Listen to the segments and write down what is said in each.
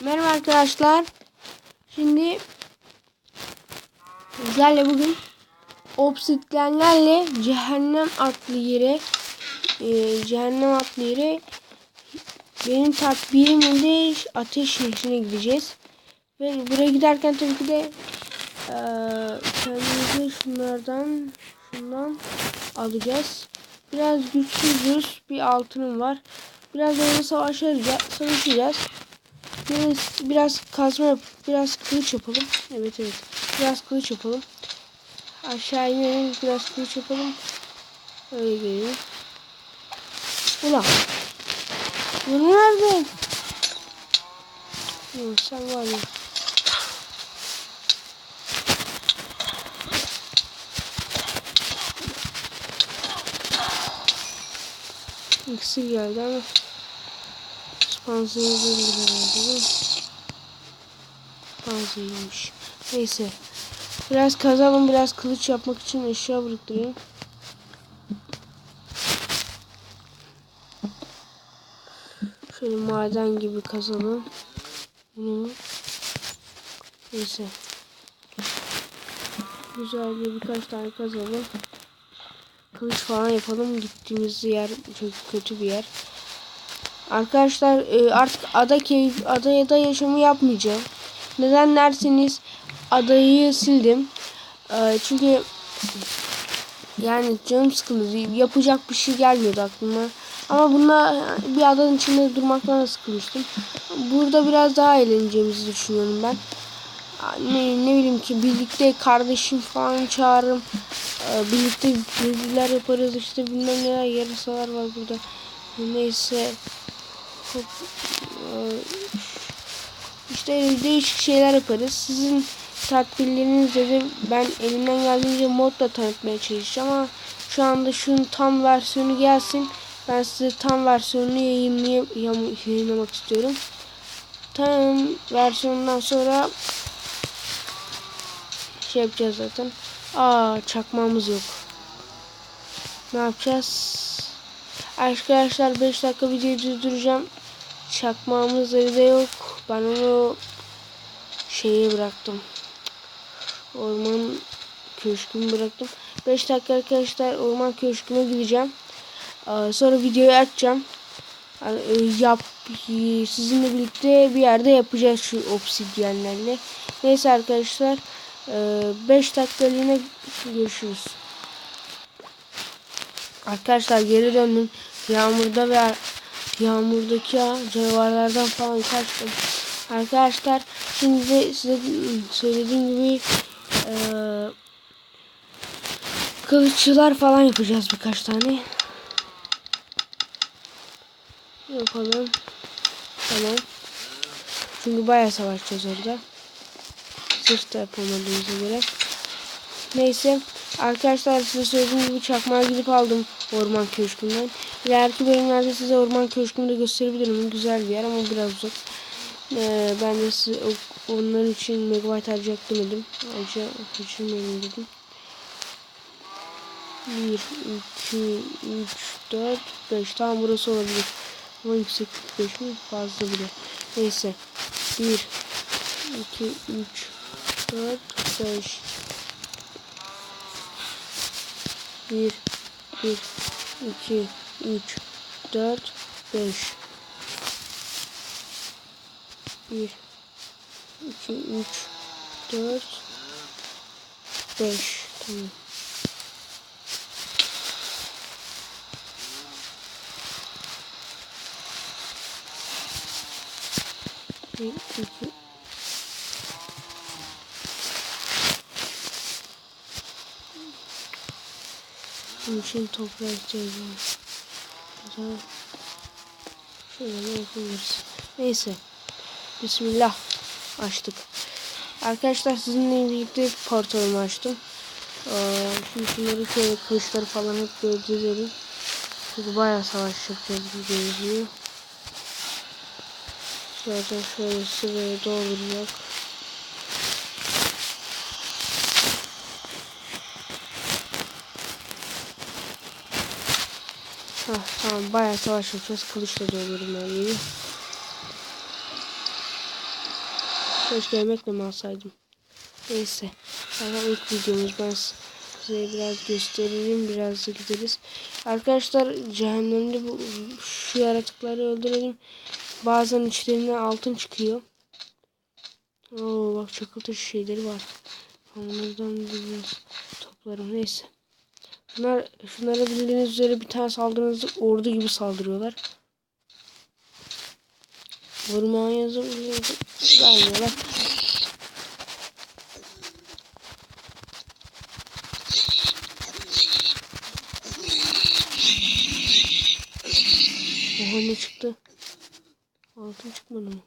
Merhaba arkadaşlar. Şimdi sizlerle bugün obsidyenlerle cehennem adlı yere e, cehennem adlı yere benim takbirimle ateş nehrine gideceğiz. Ve buraya giderken tabii ki de e, kendimize şunlardan şundan alacağız. Biraz güçsüzüz. Bir altınım var. Biraz da savaşacağız. Savaşacağız. Biraz, biraz kazma yap, biraz kılıç yapalım. Evet evet. Biraz kılıç yapalım. Aşağı inelim, biraz kılıç yapalım. Öyle gelelim. Ulan. Bu nerede? Yok, sen var ya. İkisi geldi ama Panzehir değildir herhalde? Panzehirmiş. Neyse. Biraz kazalım. Biraz kılıç yapmak için eşya biriktireyim. Şöyle maden gibi kazalım. Bunu. Neyse. Güzel bir birkaç tane kazalım. Kılıç falan yapalım. Gittiğimiz yer çok kötü bir yer. Arkadaşlar e, artık ada keyif adaya da yaşamı yapmayacağım. Neden derseniz adayı sildim. E, çünkü yani canım sıkıldı. Yapacak bir şey gelmiyordu aklıma. Ama bununla bir adanın içinde durmaktan sıkılmıştım. Burada biraz daha eğleneceğimizi düşünüyorum ben. Ne, ne bileyim ki birlikte kardeşim falan çağırırım. E, birlikte geziler yaparız işte bilmem neler yarasalar var burada. Neyse çok işte değişik şeyler yaparız. Sizin takdirlerinizle de ben elimden geldiğince modla tanıtmaya çalışacağım ama şu anda şunun tam versiyonu gelsin. Ben size tam versiyonunu yayınlamak istiyorum. Tam versiyonundan sonra şey yapacağız zaten. Aa çakmamız yok. Ne yapacağız? Arkadaşlar 5 dakika videoyu durduracağım. Çakmağımız evde yok. Ben onu şeye bıraktım. Orman köşkümü bıraktım. 5 dakika arkadaşlar orman köşküme gideceğim. Sonra videoyu açacağım. Yap sizinle birlikte bir yerde yapacağız şu obsidyenlerle. Neyse arkadaşlar 5 dakikalığına görüşürüz. Arkadaşlar geri döndüm. Yağmurda ve yağmurdaki canavarlardan falan kaçtım. Arkadaşlar şimdi de size söylediğim gibi e, kılıççılar falan yapacağız birkaç tane. Yapalım. Tamam. Çünkü bayağı savaşacağız orada. Zırh da yapamadığımıza göre. Neyse. Arkadaşlar size söylediğim gibi çakmağa gidip aldım orman köşkünden. İleriki bölümlerde size orman köşkünü de gösterebilirim. Güzel bir yer ama biraz uzak. Ee, ben de size onların için megabyte harcayacak demedim. Ayrıca harcamayalım dedim. 1, 2, 3, 4, 5. Tamam burası olabilir. Ama yükseklik 5 mi? Fazla bile. Neyse. 1, 2, 3, 4, 5. 1 1 2 3 4 5 1 2 3 4 5 tamam. Bir, iki, Bunun için toprağa ihtiyacım var. Şöyle yapabiliriz. Neyse. Bismillah. Açtık. Arkadaşlar sizinle birlikte portalımı açtım. Ee, şimdi şunları şöyle kılıçları falan hep böyle dizelim. Çünkü bayağı savaş yapacağız gibi gözüküyor. Zaten şöyle sıraya dolduracak. Heh, tamam bayağı savaş yapacağız. Kılıçla doluyorum her yeri. Keşke yemekle mi alsaydım. Neyse. Ama ilk videomuz ben size biraz gösterelim. Biraz da gideriz. Arkadaşlar cehennemde bu şu yaratıkları öldürelim. Bazen içlerinden altın çıkıyor. Oo bak çakıl taşı şeyleri var. Onlardan biraz toplarım. Neyse. Bunlar şunlara bildiğiniz üzere bir tane saldırınızı ordu gibi saldırıyorlar. Vurmağın yazı vermiyorlar. Oha ne çıktı? Altın çıkmadı mı?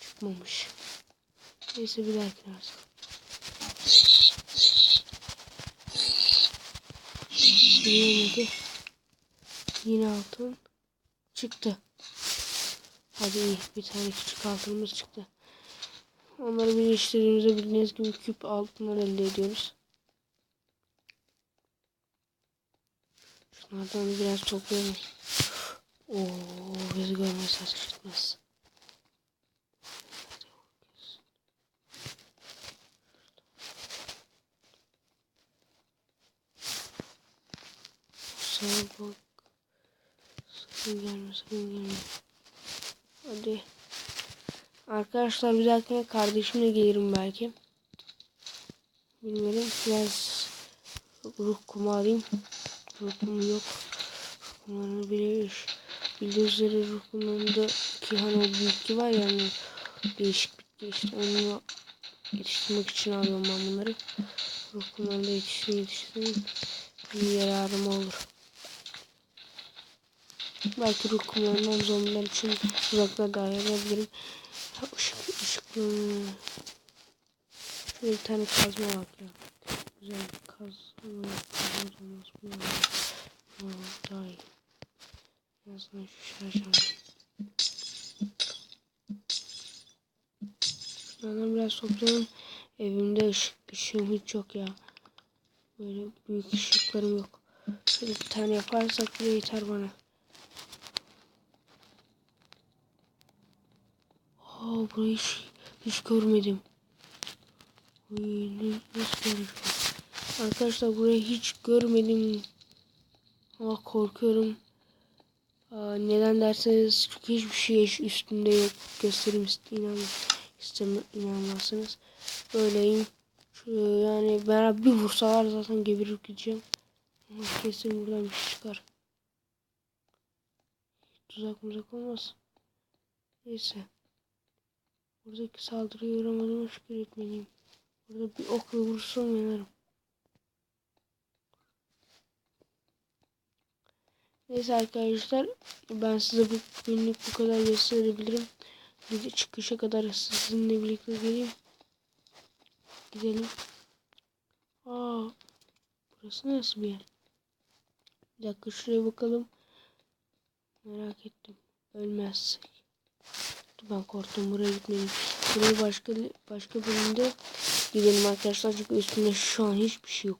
Çıkmamış. Neyse bir dahaki dersin. 27 yine altın çıktı. Hadi iyi bir tane küçük altınımız çıktı. Onları birleştirdiğimizde bildiğiniz gibi küp altınlar elde ediyoruz. Şunlardan biraz toplayalım. Oo, bizi görmezse şaşırtmaz. Sağa bak. Sakın gelme, sakın gelme. Hadi. Arkadaşlar bir dahakine kardeşimle gelirim belki. Bilmiyorum. Biraz ruh kumu alayım. Ruh kumu yok. Ruh kumlarını bilir. Bildiğiniz üzere ruh kumlarında ki hani o büyük var yani değişik bitki işte onu yetiştirmek için alıyorum ben bunları. Ruh kumlarında yetişsin yetişsin. Yararım olur. Belki ruh kumlarından zombiler için uzakta dayanabilirim. Işık, ışıklı. Şöyle bir tane kazma bak ya. Güzel kazma. Kazma olmaz. Bu? Daha iyi. En azından şu şarjörü. Şunlardan biraz toplayalım. Evimde ışık, ışığım hiç yok ya. Böyle büyük ışıklarım yok. Şöyle bir tane yaparsak bile yeter bana. Aa burayı hiç, hiç görmedim. Arkadaşlar burayı hiç görmedim. Ama korkuyorum. Aa, neden derseniz çünkü hiçbir şey üstünde yok. Göstereyim inan istemem inanmazsınız. Böyleyim. Yani ben bir vursalar zaten geberip gideceğim. Ama kesin buradan bir şey çıkar. Tuzak muzak olmaz. Neyse. Buradaki saldırıya uğramadığıma şükür etmeliyim. Burada bir okla vursam yanarım. Neyse arkadaşlar ben size bu günlük bu kadar gösterebilirim. Gece çıkışa kadar sizinle birlikte geleyim. Gidelim. Aa, burası nasıl bir yer? Bir dakika şuraya bakalım. Merak ettim. Ölmezsek. Ben korktum buraya gitmeliyim. Buraya başka başka bölümde gidelim arkadaşlar. Çünkü üstünde şu an hiçbir şey yok.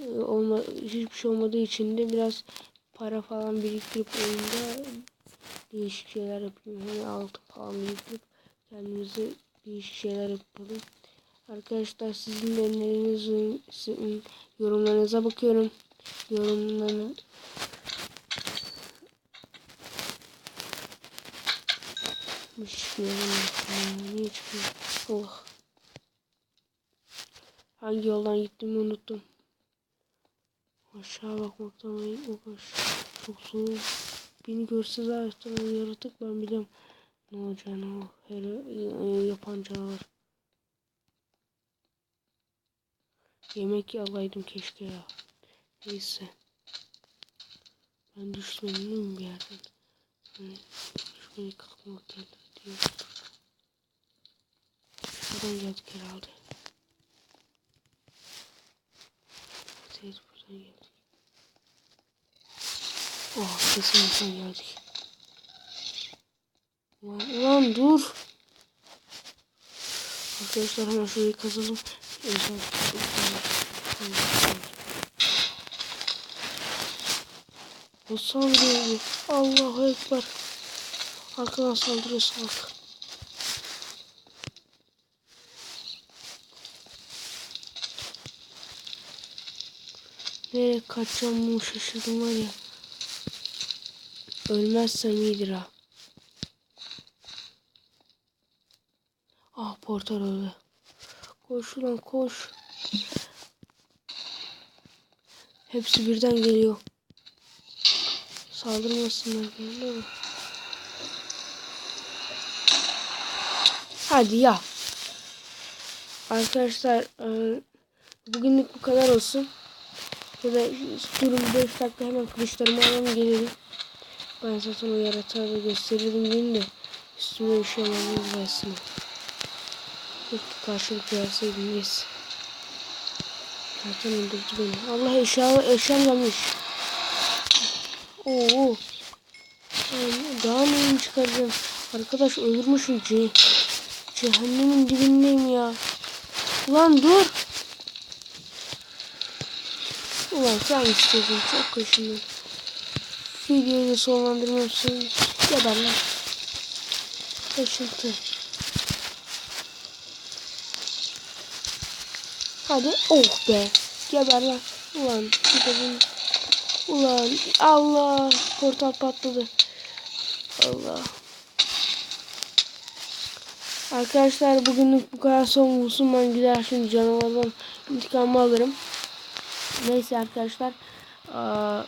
Ee, olma, hiçbir şey olmadığı için de biraz para falan biriktirip oyunda değişik şeyler yapayım. Hani altın falan biriktirip kendimize değişik şeyler yapalım. Arkadaşlar sizin de önerinizin yorumlarınıza bakıyorum. Yorumlarını Hiç çıkmıyor. Niye çıkmıyor? Oh. Hangi yoldan gittiğimi unuttum. Aşağı bakmaktan uğraş. Çok soğuk. Beni görse zaten yaratık ben biliyorum. Ne olacağını o her e, yapan canavar. Yemek alaydım keşke ya. Neyse. Ben düşmedim bir yerden. Yani, şurayı kalkmak geldi diyor. Şuradan geldik herhalde. Evet buradan geldik. Oh kesin buradan geldik. Ulan, ulan dur. Arkadaşlar hemen şurayı kazalım. Özel O saldırıyor. Allahu Ekber. Arkadan saldırıyor salak. Nereye kaçacağımı şaşırdım var ya. Ölmezsem iyidir ha. Ah portal öldü. Koş ulan koş. Hepsi birden geliyor. Saldırmasınlar. Değil? Hadi ya. Arkadaşlar e, bugünlük bu kadar olsun. Ya da durun 5 dakika hemen kılıçlarımı alalım gelelim. Ben zaten o yaratığa da gösterirdim değil de üstüme bir şey olmamız lazım. Keşke karşılık verseydim neyse. Zaten öldürdü beni. Allah eşya, eşyam gelmiş. Oo. Daha neyini çıkaracağım? Arkadaş öldürmüşüm ce cehennemin dibindeyim ya. Ulan dur. Ulan sen istedin çok kaşındın. Videoyu sonlandırmıyorsun. Geber lan. Kaşıntı. Hadi oh be. Geber lan. Ulan gidelim. Ulan Allah. Portal patladı. Allah. Arkadaşlar bugünlük bu kadar son bulsun. Ben gider şimdi canavardan intikamı alırım. Neyse arkadaşlar. Aa,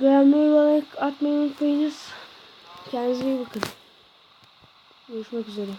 beğenmeyi like atmayı unutmayınız. Kendinize iyi bakın. Görüşmek üzere.